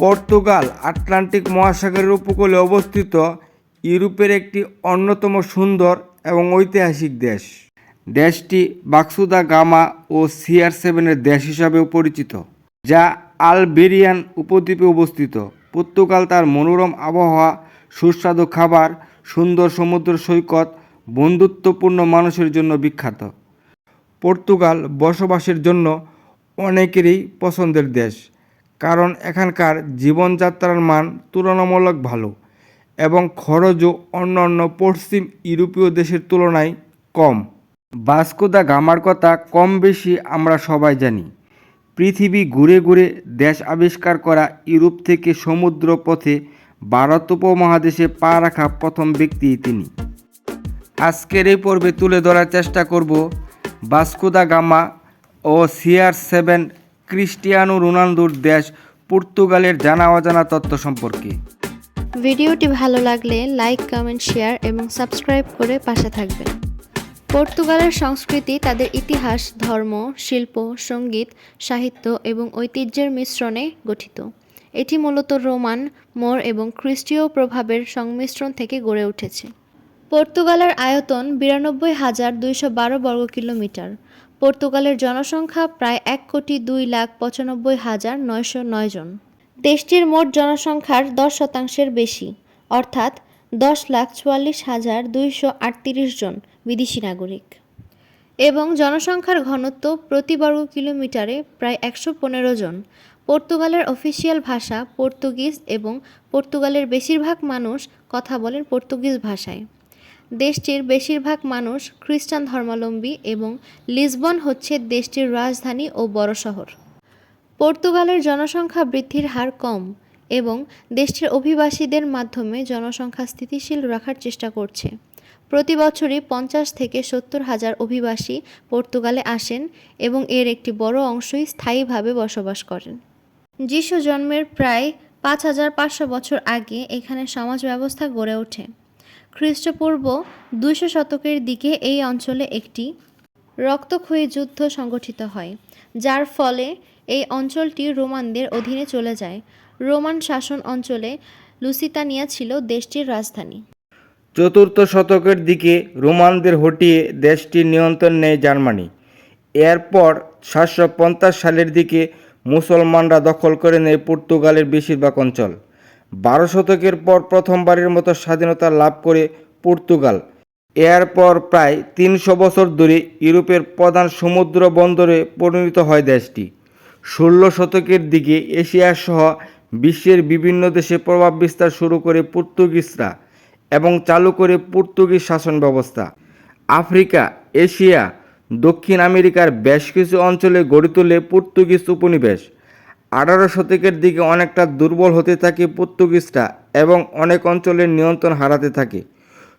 Portugal Atlantic মহাসাগরের উপকূলে অবস্থিত ইউরোপের একটি অন্যতম সুন্দর এবং ঐতিহাসিক দেশ। দেশটি বাক্সুদা গামা ও সিআর সেভেনের দেশ হিসাবেও পরিচিত, যা আলবেরিয়ান উপদ্বীপে অবস্থিত। পর্তুগাল তার মনোরম আবহাওয়া, সুস্বাদু খাবার, সুন্দর সমুদ্র সৈকত, বন্ধুত্বপূর্ণ মানুষের জন্য বিখ্যাত। পর্তুগাল বসবাসের জন্য অনেকেরই পছন্দের দেশ। কারণ এখানকার জীবনযাত্রার মান তুলনামূলক ভালো এবং খরচও অন্যান্য পশ্চিম ইউরোপীয় দেশের তুলনায় কম। বাস্কোদা গামার কথা কম বেশি আমরা সবাই জানি। পৃথিবী ঘুরে ঘুরে দেশ আবিষ্কার করা ইউরোপ থেকে সমুদ্র পথে ভারত উপমহাদেশে পা রাখা প্রথম ব্যক্তি তিনি। আজকের এই পর্বে তুলে ধরার চেষ্টা করব বাস্কোদা গামা ও সিআর সেভেন ক্রিস্টিয়ানো রোনালদোর দেশ পর্তুগালের জানা অজানা তথ্য সম্পর্কে। ভিডিওটি ভালো লাগলে লাইক, কমেন্ট, শেয়ার এবং সাবস্ক্রাইব করে পাশে থাকবেন। পর্তুগালের সংস্কৃতি তাদের ইতিহাস, ধর্ম, শিল্প, সংগীত, সাহিত্য এবং ঐতিহ্যের মিশ্রণে গঠিত। এটি মূলত রোমান, মোর এবং খ্রিস্টীয় প্রভাবের সংমিশ্রণ থেকে গড়ে উঠেছে। পর্তুগালের আয়তন বিরানব্বই হাজার দুইশো বারো বর্গ কিলোমিটার পর্তুগালের জনসংখ্যা প্রায় এক কোটি দুই লাখ পঁচানব্বই হাজার নয়শো নয় জন। দেশটির মোট জনসংখ্যার দশ শতাংশের বেশি, অর্থাৎ দশ লাখ চুয়াল্লিশ হাজার দুইশো আটত্রিশ জন বিদেশি নাগরিক। এবং জনসংখ্যার ঘনত্ব প্রতি বর্গ কিলোমিটারে প্রায় একশো পনেরো জন। পর্তুগালের অফিসিয়াল ভাষা পর্তুগিজ এবং পর্তুগালের বেশিরভাগ মানুষ কথা বলেন পর্তুগিজ ভাষায়। দেশটির বেশিরভাগ মানুষ খ্রিস্টান ধর্মাবলম্বী এবং লিসবন হচ্ছে দেশটির রাজধানী ও বড় শহর। পর্তুগালের জনসংখ্যা বৃদ্ধির হার কম এবং দেশটির অভিবাসীদের মাধ্যমে জনসংখ্যা স্থিতিশীল রাখার চেষ্টা করছে। প্রতি বছরই পঞ্চাশ থেকে সত্তর হাজার অভিবাসী পর্তুগালে আসেন এবং এর একটি বড় অংশই স্থায়ীভাবে বসবাস করেন। যিশু জন্মের প্রায় পাঁচ হাজার পাঁচশো বছর আগে এখানে সমাজ ব্যবস্থা গড়ে ওঠে। খ্রিস্টপূর্ব দুইশো শতকের দিকে এই অঞ্চলে একটি রক্তক্ষয়ী যুদ্ধ সংগঠিত হয়, যার ফলে এই অঞ্চলটি রোমানদের অধীনে চলে যায়। রোমান শাসন অঞ্চলে লুসিতানিয়া ছিল দেশটির রাজধানী। চতুর্থ শতকের দিকে রোমানদের হটিয়ে দেশটির নিয়ন্ত্রণ নেয় জার্মানি। এরপর সাতশো পঞ্চাশ সালের দিকে মুসলমানরা দখল করে নেয় পর্তুগালের বেশিরভাগ অঞ্চল। বারো শতকের পর প্রথমবারের মতো স্বাধীনতা লাভ করে পর্তুগাল। এরপর প্রায় তিনশো বছর ধরে ইউরোপের প্রধান সমুদ্র বন্দরে পরিণত হয় দেশটি। ষোলো শতকের দিকে এশিয়া সহ বিশ্বের বিভিন্ন দেশে প্রভাব বিস্তার শুরু করে পর্তুগিজরা এবং চালু করে পর্তুগিজ শাসন ব্যবস্থা। আফ্রিকা, এশিয়া, দক্ষিণ আমেরিকার বেশ কিছু অঞ্চলে গড়ে তোলে পর্তুগিজ উপনিবেশ। আঠারো শতকের দিকে অনেকটা দুর্বল হতে থাকে পর্তুগিজরা এবং অনেক অঞ্চলের নিয়ন্ত্রণ হারাতে থাকে।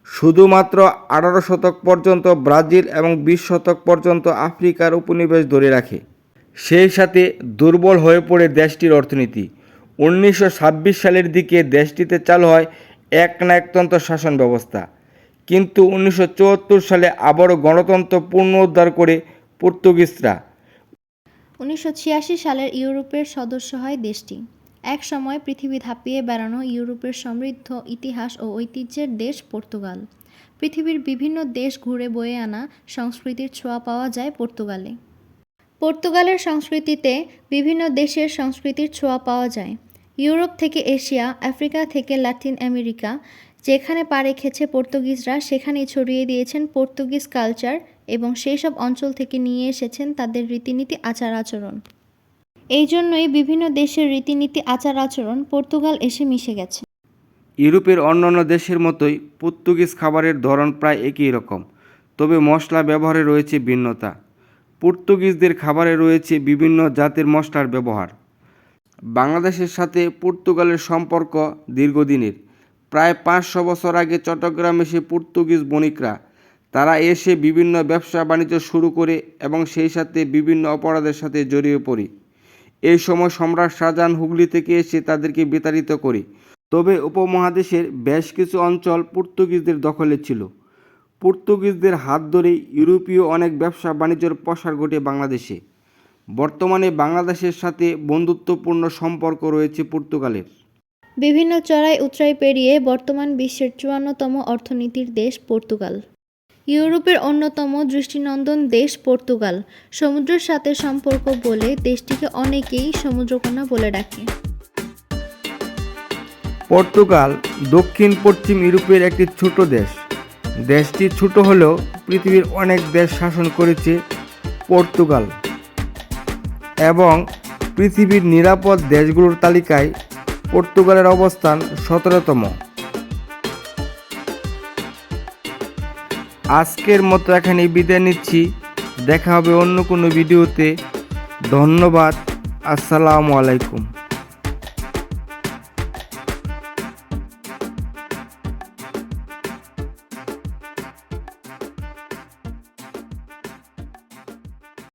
শুধুমাত্র আঠারো শতক পর্যন্ত ব্রাজিল এবং বিশ শতক পর্যন্ত আফ্রিকার উপনিবেশ ধরে রাখে। সেই সাথে দুর্বল হয়ে পড়ে দেশটির অর্থনীতি। উনিশশো ছাব্বিশ সালের দিকে দেশটিতে চালু হয় একনায়কতন্ত্র শাসন ব্যবস্থা। কিন্তু উনিশশো চুয়াত্তর সালে আবারও গণতন্ত্র পুনরুদ্ধার করে পর্তুগিজরা। উনিশশো ছিয়াশি সালের ইউরোপের সদস্য হয় দেশটি। এক সময় পৃথিবী ধাপিয়ে বেড়ানো ইউরোপের সমৃদ্ধ ইতিহাস ও ঐতিহ্যের দেশ পর্তুগাল। পৃথিবীর বিভিন্ন দেশ ঘুরে বয়ে আনা সংস্কৃতির ছোঁয়া পাওয়া যায় পর্তুগালে। পর্তুগালের সংস্কৃতিতে বিভিন্ন দেশের সংস্কৃতির ছোঁয়া পাওয়া যায়। ইউরোপ থেকে এশিয়া, আফ্রিকা থেকে লাতিন আমেরিকা, যেখানে পা রেখেছে পর্তুগিজরা, সেখানেই ছড়িয়ে দিয়েছেন পর্তুগিজ কালচার এবং সেই সব অঞ্চল থেকে নিয়ে এসেছেন তাদের রীতিনীতি, আচার, আচরণ। এই জন্যই বিভিন্ন দেশের রীতিনীতি, আচার, আচরণ পর্তুগাল এসে মিশে গেছে। ইউরোপের অন্যান্য দেশের মতোই পর্তুগিজ খাবারের ধরন প্রায় একই রকম, তবে মশলা ব্যবহারে রয়েছে ভিন্নতা। পর্তুগিজদের খাবারে রয়েছে বিভিন্ন জাতের মশলার ব্যবহার। বাংলাদেশের সাথে পর্তুগালের সম্পর্ক দীর্ঘদিনের। প্রায় পাঁচশো বছর আগে চট্টগ্রামে এসে পর্তুগিজ বণিকরা তারা এসে বিভিন্ন ব্যবসা বাণিজ্য শুরু করে এবং সেই সাথে বিভিন্ন অপরাধের সাথে জড়িয়ে পড়ে। এই সময় সম্রাট শাহজাহান হুগলি থেকে এসে তাদেরকে বিতাড়িত করে। তবে উপমহাদেশের বেশ কিছু অঞ্চল পর্তুগিজদের দখলে ছিল। পর্তুগিজদের হাত ধরে ইউরোপীয় অনেক ব্যবসা বাণিজ্যের প্রসার ঘটে বাংলাদেশে। বর্তমানে বাংলাদেশের সাথে বন্ধুত্বপূর্ণ সম্পর্ক রয়েছে পর্তুগালের। বিভিন্ন চড়াই উতরাই পেরিয়ে বর্তমান বিশ্বের চুয়ান্নতম অর্থনীতির দেশ পর্তুগাল। ইউরোপের অন্যতম দৃষ্টিনন্দন দেশ পর্তুগাল। সমুদ্রের সাথে সম্পর্ক বলে দেশটিকে অনেকেই সমুদ্রকন্যা বলে ডাকে। পর্তুগাল দক্ষিণ পশ্চিম ইউরোপের একটি ছোট দেশ। দেশটি ছোট হলেও পৃথিবীর অনেক দেশ শাসন করেছে পর্তুগাল। এবং পৃথিবীর নিরাপদ দেশগুলোর তালিকায় পর্তুগালের অবস্থান সতেরোতম। আজকের মতো এখানে বিদায় নিচ্ছি। দেখা হবে অন্য কোনো ভিডিওতে। ধন্যবাদ। আসসালামু আলাইকুম।